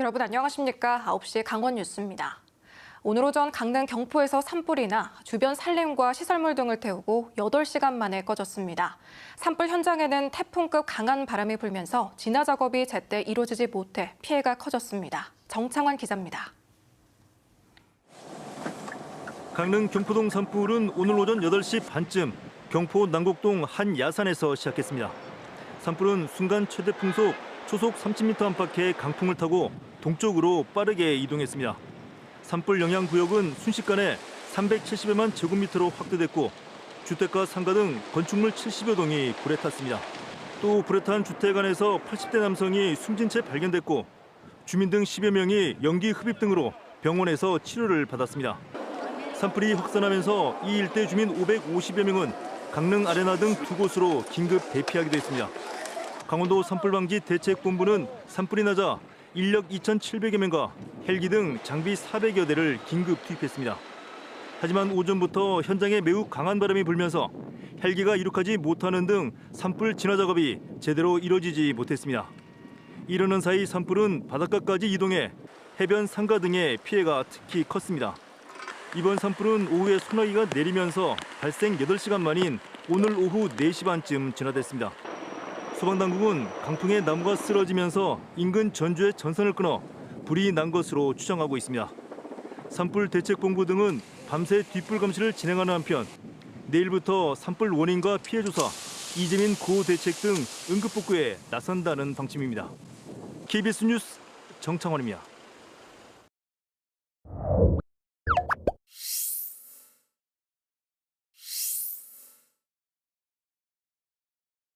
여러분 안녕하십니까? 9시 강원 뉴스입니다. 오늘 오전 강릉 경포에서 산불이나 주변 산림과 시설물 등을 태우고 8시간 만에 꺼졌습니다. 산불 현장에는 태풍급 강한 바람이 불면서 진화 작업이 제때 이루어지지 못해 피해가 커졌습니다. 정창환 기자입니다. 강릉 경포동 산불은 오늘 오전 8시 반쯤 경포 남곡동 한 야산에서 시작했습니다. 산불은 순간 최대 풍속 초속 30m 안팎의 강풍을 타고 동쪽으로 빠르게 이동했습니다. 산불 영향 구역은 순식간에 370여만 제곱미터로 확대됐고 주택가 상가 등 건축물 70여 동이 불에 탔습니다. 또 불에 탄 주택 안에서 80대 남성이 숨진 채 발견됐고 주민 등 10여 명이 연기 흡입 등으로 병원에서 치료를 받았습니다. 산불이 확산하면서 이 일대 주민 550여 명은 강릉 아레나 등 두 곳으로 긴급 대피하기도 했습니다. 강원도 산불방지 대책본부는 산불이 나자 인력 2,700여 명과 헬기 등 장비 400여 대를 긴급 투입했습니다. 하지만 오전부터 현장에 매우 강한 바람이 불면서 헬기가 이륙하지 못하는 등 산불 진화 작업이 제대로 이뤄지지 못했습니다. 이러는 사이 산불은 바닷가까지 이동해 해변 상가 등의 피해가 특히 컸습니다. 이번 산불은 오후에 소나기가 내리면서 발생 8시간 만인 오늘 오후 4시 반쯤 진화됐습니다. 소방당국은 강풍에 나무가 쓰러지면서 인근 전주의 전선을 끊어 불이 난 것으로 추정하고 있습니다. 산불 대책본부 등은 밤새 뒷불 감시를 진행하는 한편 내일부터 산불 원인과 피해 조사, 이재민 구호 대책 등 응급 복구에 나선다는 방침입니다. KBS 뉴스 정창원입니다.